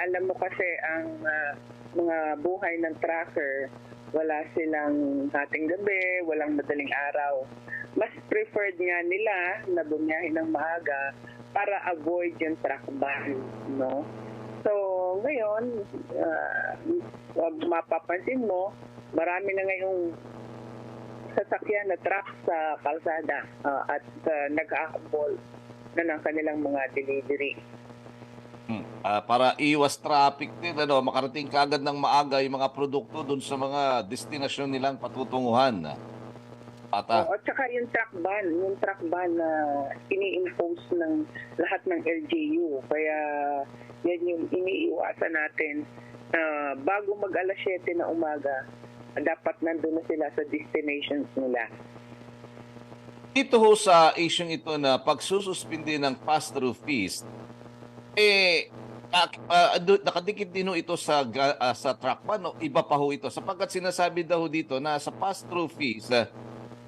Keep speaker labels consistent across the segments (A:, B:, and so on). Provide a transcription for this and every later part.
A: alam mo kasi ang ah, mga buhay ng tracker, wala silang hating gabi, walang madaling araw. Mas preferred nga nila na bumiyahin ng maaga para avoid yung track ban, no? So, ngayon, ah, mapapansin mo, marami na ngayong sasakyan na truck sa kalsada ah, at uh, nag-ahabol na ng kanilang mga delivery.
B: Ah, para iwas traffic din, ano, makarating kagad ng maaga yung mga produkto dun sa mga destinasyon nilang patutunguhan. Pata.
A: Oo, at saka yung truck ban, yung truck ban na ini-impose ng lahat ng LGU. Kaya yan yung iniiwasan natin. Ah, bago mag alas 7 na umaga, dapat nandun na sila sa destinations nila.
B: Dito ho sa issue ito na pagsususpindi ng pass-through fees, eh, do- nakadikit din ho ito sa, ah, sa truck ban, no? iba pa ho ito. Sapagkat sinasabi daw dito na sa pass-through fees, ah,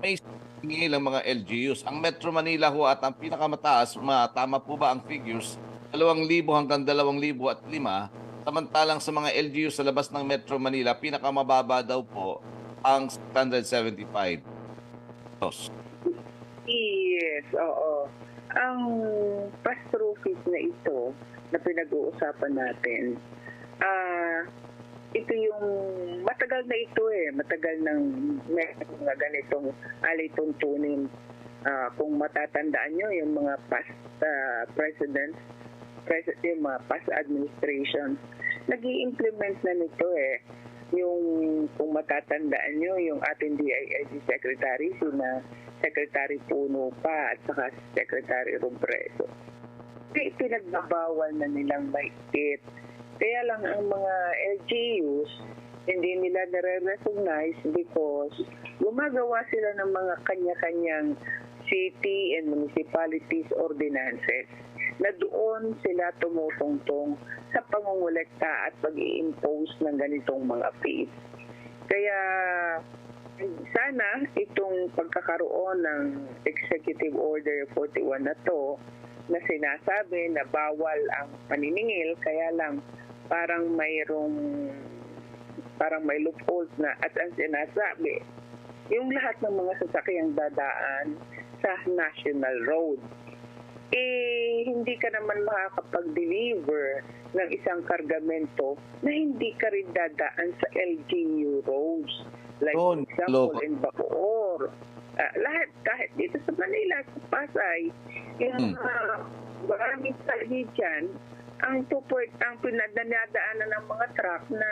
B: may hingi lang mga LGUs. Ang Metro Manila ho at ang pinakamataas, ma, tama po ba ang figures, 2,000 hanggang 2,000 at 5, samantalang sa mga LGU sa labas ng Metro Manila, pinakamababa daw po ang 175. Tos.
A: Yes, oo. Fees na ito na pinag-uusapan natin, ah ito yung matagal na ito eh, matagal nang may mga ganitong alituntunin. Ah, kung matatandaan nyo, yung mga past ah, presidents, pres- yung mga past administration, nag implement na nito eh. Yung, kung matatandaan nyo, yung ating DILG Secretary, sina Secretary Puno pa at saka Secretary Robredo. Pi- Pinagbabawal na nilang maigpit. Kaya lang ang mga LGUs, hindi nila nare-recognize because gumagawa sila ng mga kanya-kanyang city and municipalities ordinances na doon sila tumutungtong sa pangungulekta at pag impose ng ganitong mga fees. Kaya sana itong pagkakaroon ng Executive Order 41 na to na sinasabi na bawal ang paniningil kaya lang parang mayroong parang may loopholes na at ang sinasabi yung lahat ng mga sasakyang dadaan sa national road eh hindi ka naman makakapag-deliver ng isang kargamento na hindi ka rin dadaan sa LGU roads. Like
B: Oh,
A: for example,
B: loko.
A: in Bacoor. Ah, lahat, kahit dito sa Manila, sa Pasay, yung
B: Hmm.
A: uh, maraming sali dyan, ang puport, ang pinadadaanan ng mga truck na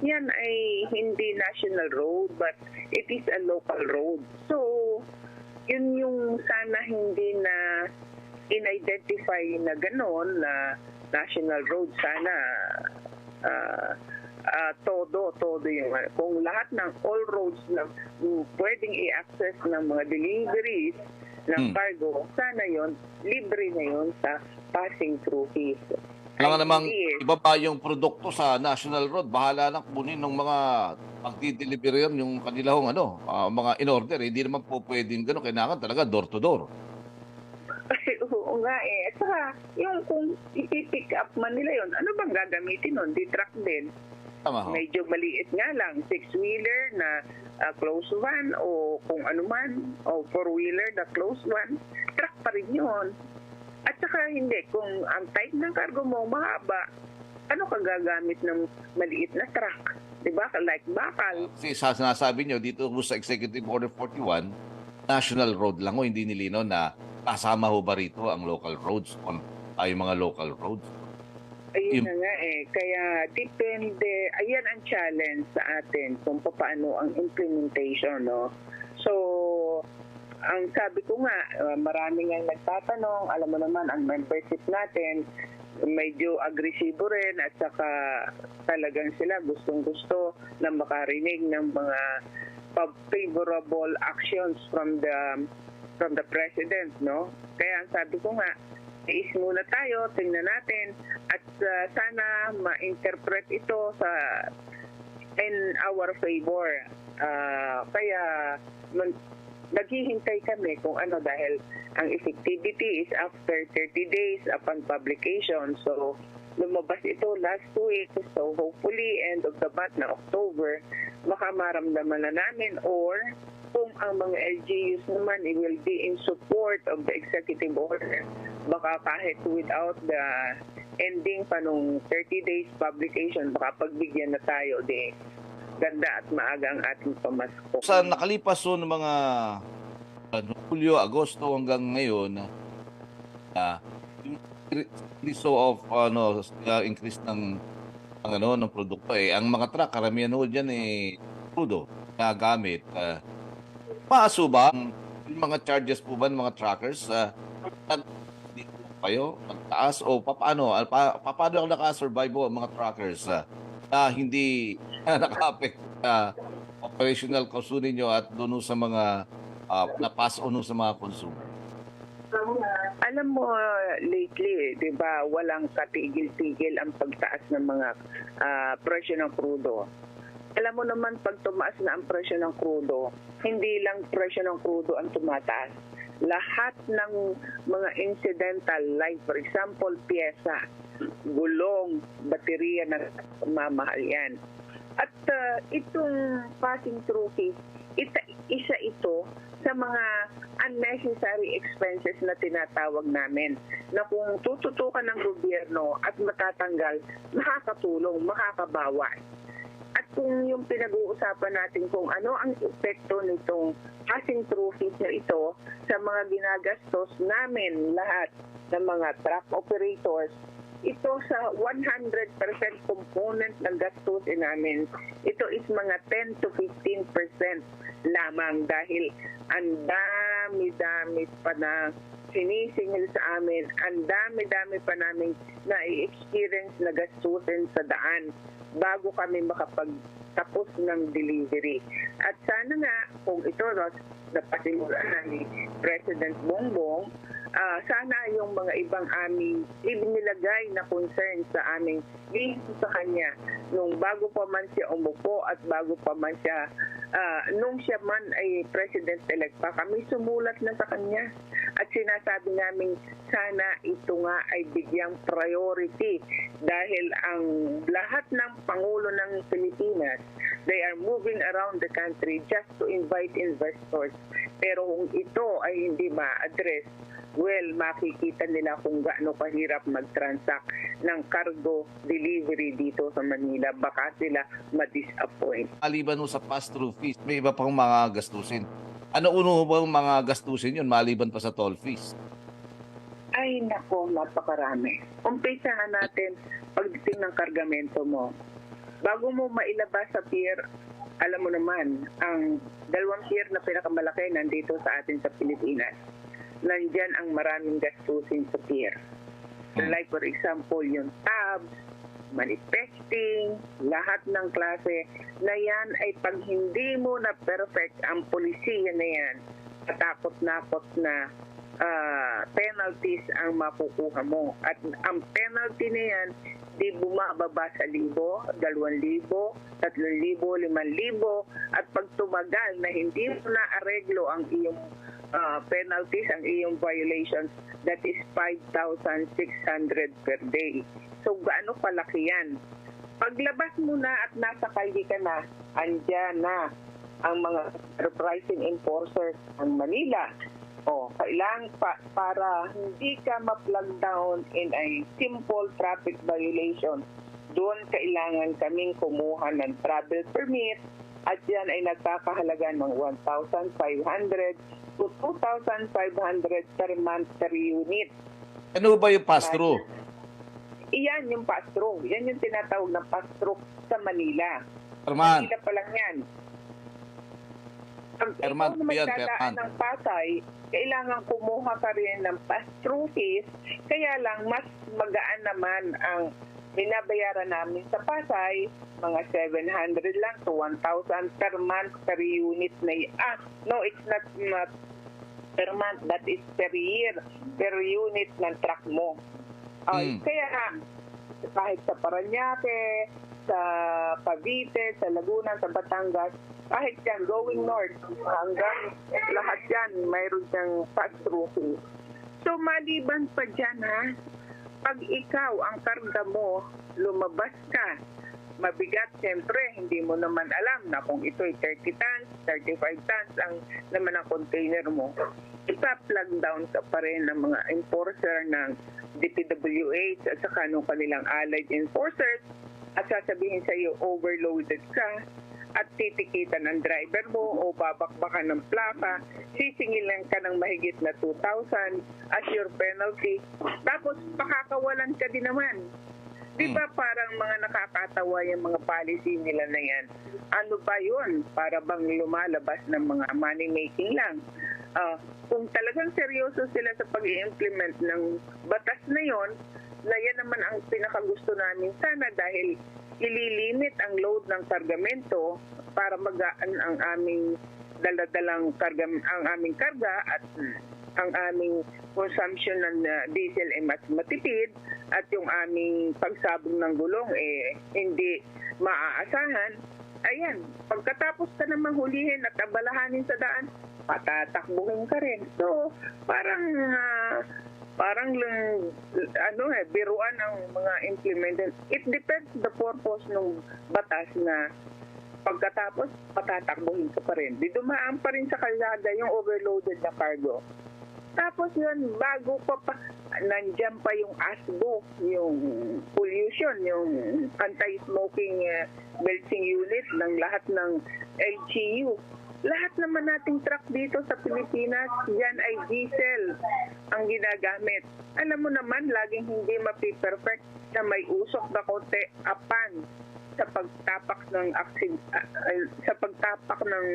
A: yan ay hindi national road but it is a local road. So, yun yung sana hindi na in-identify na gano'n na national road sana ah, ah, todo, todo yung kung lahat ng all roads na pwedeng i-access ng mga deliveries ng
B: Hmm.
A: cargo, sana yon libre na yon sa passing through fees.
B: Kailangan namang
A: eh.
B: iba pa yung produkto sa National Road. Bahala na kunin ng mga magdi-deliver yun yung kanilang ano, ah, mga in-order. Hindi naman po pwedeng gano'n. Kailangan talaga door to door.
A: Oo nga eh. At saka, yung kung ipipick up man nila yon ano bang gagamitin nun? Di truck din.
B: Tama ho.
A: Medyo maliit nga lang. Six-wheeler na ah, close van o kung ano man, o four-wheeler na close van, truck pa rin yun. At saka hindi, kung ang type ng cargo mo mahaba, ano ka gagamit ng maliit na truck? Diba? Like bakal.
B: Kasi sa sinasabi nyo, dito sa Executive Order 41, National Road lang ho, hindi nilino na kasama ho ba rito ang local roads on ay mga local roads.
A: Ayun
B: Yung-
A: na nga eh. Kaya depende, ayan ang challenge sa atin kung paano ang implementation, no? So, ang sabi ko nga, uh, marami nga nagtatanong, alam mo naman, ang membership natin, medyo agresibo rin at saka talagang sila gustong gusto na makarinig ng mga favorable actions from the from the president no kaya ang sabi ko nga is muna tayo tingnan natin at uh, sana ma-interpret ito sa in our favor Ah, kaya man- naghihintay kami kung ano dahil ang effectivity is after 30 days upon publication. So, lumabas ito last week. So hopefully end of the month na October, baka maramdaman na namin or kung ang mga LGUs naman will be in support of the executive order, baka kahit without the ending pa nung 30 days publication, baka pagbigyan na tayo de ganda at maaga ang ating pamasko.
B: Sa nakalipas so ng mga ano, Hulyo, Agosto hanggang ngayon, ah, yung increase of ano, uh, increase ng ang ano ng produkto eh. Ang mga truck karamihan ho diyan eh crudo na gamit. Uh, maaso ba yung mga charges po ba ng mga truckers dito kayo magtaas o paano pa, pa, paano ang nakasurvive ang mga truckers ah, na hindi naka-affect sa operational cost ninyo at doon sa mga uh, na-pass on sa mga consumer?
A: Alam mo, lately, di ba, walang katigil-tigil ang pagtaas ng mga ah, presyo ng krudo. Alam mo naman, pag tumaas na ang presyo ng krudo, hindi lang presyo ng krudo ang tumataas. Lahat ng mga incidental, like for example, pyesa, gulong, baterya na mamahal yan. At ah, itong passing through fees, ita, isa ito sa mga unnecessary expenses na tinatawag namin na kung tututukan ng gobyerno at matatanggal, makakatulong, makakabawas. Kung yung pinag-uusapan natin kung ano ang epekto nitong passing through fees na ito sa mga ginagastos namin lahat ng mga truck operators, ito sa 100% component ng gastusin namin, ito is mga 10 to 15% lamang dahil ang dami-dami pa na sinisingil sa amin, ang dami-dami pa namin na i-experience na gastusin sa daan bago kami makapagtapos ng delivery. At sana nga, kung ito no, napasimulan na ni President Bongbong, ah, sana yung mga ibang aming ibinilagay na concern sa aming dito sa kanya nung bago pa man siya umupo at bago pa man siya ah, nung siya man ay president-elect pa kami sumulat na sa kanya. At sinasabi namin sana ito nga ay bigyang priority dahil ang lahat ng Pangulo ng Pilipinas they are moving around the country just to invite investors. Pero kung ito ay hindi ma-address well, makikita nila kung gaano kahirap mag-transact ng cargo delivery dito sa Manila. Baka sila ma-disappoint.
B: Maliban sa pass-through fees, may iba pang mga gastusin. Ano uno ba ang mga gastusin yun maliban pa sa toll fees?
A: Ay, nako, napakarami. Umpisahan natin pagdating ng kargamento mo. Bago mo mailabas sa pier, alam mo naman, ang dalawang pier na pinakamalaki nandito sa atin sa Pilipinas. Nandyan ang maraming gastusin sa pier.
B: Hmm.
A: Like for example, yung tabs, manifesting, lahat ng klase na yan ay pag hindi mo na perfect ang polisiya na yan, katakot-nakot na ah, penalties ang makukuha mo. At ang penalty na yan, di bumababa sa libo, dalawang libo, tatlong libo, limang libo, at pag tumagal na hindi mo na areglo ang iyong ah, penalties, ang iyong violations, that is 5,600 per day. So, gaano kalaki yan? Paglabas mo na at nasa kalye ka na, andyan na ang mga pricing enforcers ng Manila. O, kailangan pa, para hindi ka ma-plug down in a simple traffic violation, doon kailangan kaming kumuha ng travel permit at yan ay nagkakahalaga ng 1,500 to 2,500 per month per unit.
B: Ano ba yung pass-through?
A: Iyan yung pass-through. Yan yung tinatawag na pass-through sa Manila.
B: Perman.
A: Manila pa lang yan. Pag
B: Per
A: ikaw
B: month po yan, per month.
A: ng Pasay, kailangan kumuha ka rin ng pass-through fees. Kaya lang, mas magaan naman ang binabayaran namin sa Pasay, mga 700 lang to 1,000 per month per unit na Ah, no, it's not, not per month, that is per year, per unit ng truck mo. Ay,
B: Mm.
A: Kaya kahit sa Paranaque, sa Cavite, sa Laguna, sa Batangas, kahit yan, going north, hanggang lahat yan, mayroon siyang pass-through. So, maliban pa dyan, ha, pag ikaw ang karga mo, lumabas ka, mabigat, siyempre, hindi mo naman alam na kung ito'y 30 tons, 35 tons ang naman ang container mo. Ipa-plug down ka pa rin ng mga enforcer ng DPWH at saka nung kanilang allied enforcers at sasabihin sa iyo overloaded ka at titikitan ng driver mo o babakbakan ng plaka, sisingilan ka ng mahigit na 2,000 as your penalty. Tapos pakakawalan ka din naman. Di ba parang mga nakakatawa yung mga policy nila na yan? Ano ba yun? Para bang lumalabas ng mga money making lang? Ah, kung talagang seryoso sila sa pag implement ng batas na yon, na yan naman ang pinakagusto namin sana dahil ililimit ang load ng kargamento para magaan ang aming daladalang karga, ang aming karga at ang aming consumption ng uh, diesel ay mas matipid at yung aming pagsabong ng gulong eh hindi maaasahan. Ayan, pagkatapos ka namang hulihin at abalahanin sa daan, patatakbuhin ka rin. So, parang ah, parang lang, ano eh, biruan ang mga implemented. It depends the purpose ng batas na pagkatapos patatakbuhin ka pa rin. Di dumaan pa rin sa kalsada yung overloaded na cargo. Tapos yun, bago pa pa, nandyan pa yung ASBO, yung pollution, yung anti-smoking uh, belching unit ng lahat ng LGU. Lahat naman nating truck dito sa Pilipinas, yan ay diesel ang ginagamit. Alam mo naman, laging hindi mapiperfect na may usok na konti apan sa pagtapak ng aksid, ah, ah, sa pagtapak ng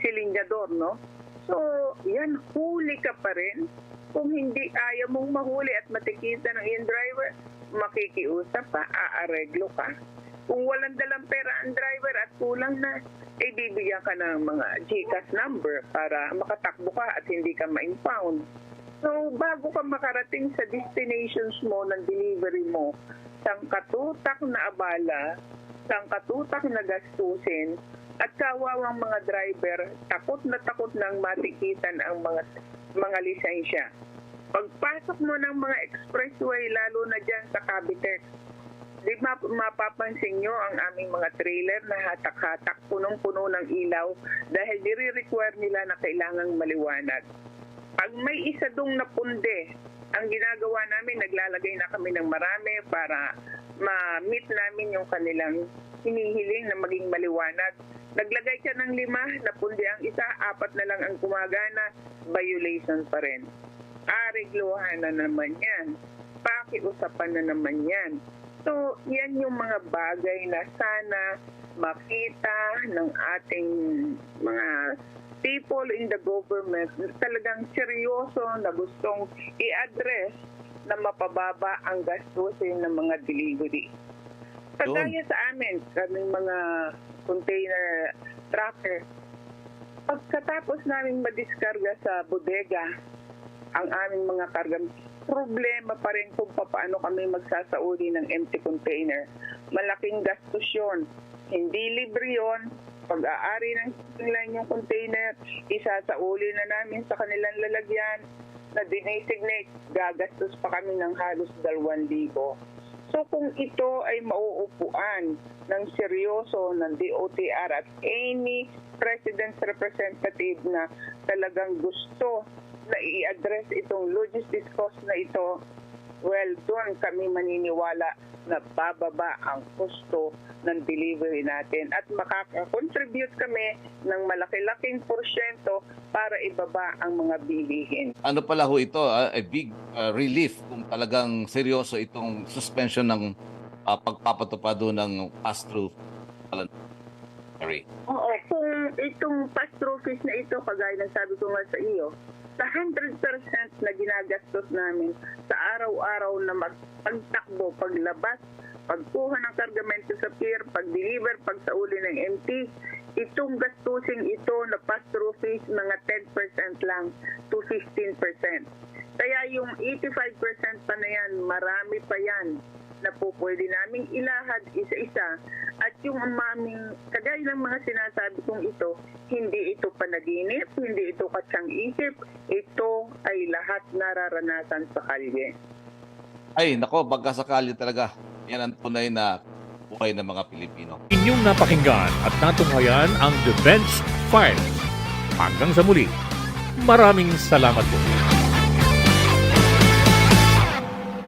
A: silinyador, no? So, yan, huli ka pa rin. Kung hindi ayaw mong mahuli at matikita ng iyong driver, makikiusap pa, aareglo ka. Kung walang dalang pera ang driver at kulang na, eh bibigyan ka ng mga GCash number para makatakbo ka at hindi ka ma-impound. So, bago ka makarating sa destinations mo ng delivery mo, sang katutak na abala, sang katutak na gastusin, at kawawang mga driver, takot na takot nang matikitan ang mga mga lisensya. Pagpasok mo ng mga expressway, lalo na dyan sa Cavitex, di ma- mapapansin nyo ang aming mga trailer na hatak-hatak, punong-puno ng ilaw dahil nire-require nila na kailangang maliwanag. Pag may isa dong napunde, ang ginagawa namin, naglalagay na kami ng marami para ma-meet namin yung kanilang hinihiling na maging maliwanag. Naglagay ka ng lima, napundi ang isa, apat na lang ang gumagana, violation pa rin. Arigluhan na naman yan. Pakiusapan na naman yan. So, yan yung mga bagay na sana makita ng ating mga people in the government talagang seryoso na gustong i-address na mapababa ang gastusin ng mga delivery. Kagaya sa amin, kaming mga container tracker, pagkatapos namin madiskarga sa bodega ang aming mga karga, problema pa rin kung paano kami magsasauli ng empty container. Malaking gastos yun. Hindi libre yun. Pag-aari ng kanilang yung container, isasauli na namin sa kanilang lalagyan na dinesignate, gagastos pa kami ng halos 2,000. So kung ito ay mauupuan ng seryoso ng DOTR at any President's representative na talagang gusto na i-address itong logistics cost na ito, well, doon kami maniniwala na bababa ang kosto ng delivery natin at makaka-contribute kami ng malaki-laking porsyento para ibaba ang mga bilihin.
B: Ano pala ho ito, ah, a big ah, relief kung talagang seryoso itong suspension ng ah, pagpapatupad ho ng pass-through.
A: Oo, kung itong pass-through fees na ito, kagaya ng sabi ko nga sa iyo, sa 100% na ginagastos namin sa araw-araw na magpagtakbo, paglabas, pagkuha ng kargamento sa pier, pag-deliver, pagsauli ng MT, itong gastusin ito na pass-through fees, mga 10% lang to 15%. Kaya yung 85% pa na yan, marami pa yan na po pwede naming ilahad isa-isa at yung maming kagaya ng mga sinasabi kong ito, hindi ito panaginip, hindi ito katsang isip, ito ay lahat nararanasan sa kalye.
B: Ay, nako, pagkasakali talaga. Yan ang tunay na buhay ng mga Pilipino.
C: Inyong napakinggan at natunghayan ang Defense Files. Hanggang sa muli, maraming salamat po.